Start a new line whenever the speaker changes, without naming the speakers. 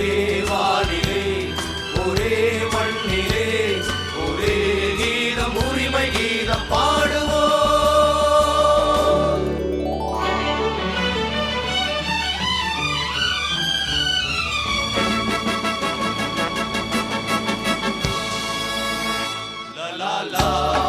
ஒரே வானிலே ஒரே மண்ணிலே ஒரே கீதம் உரிமை கீதம் பாடுவோம். la la la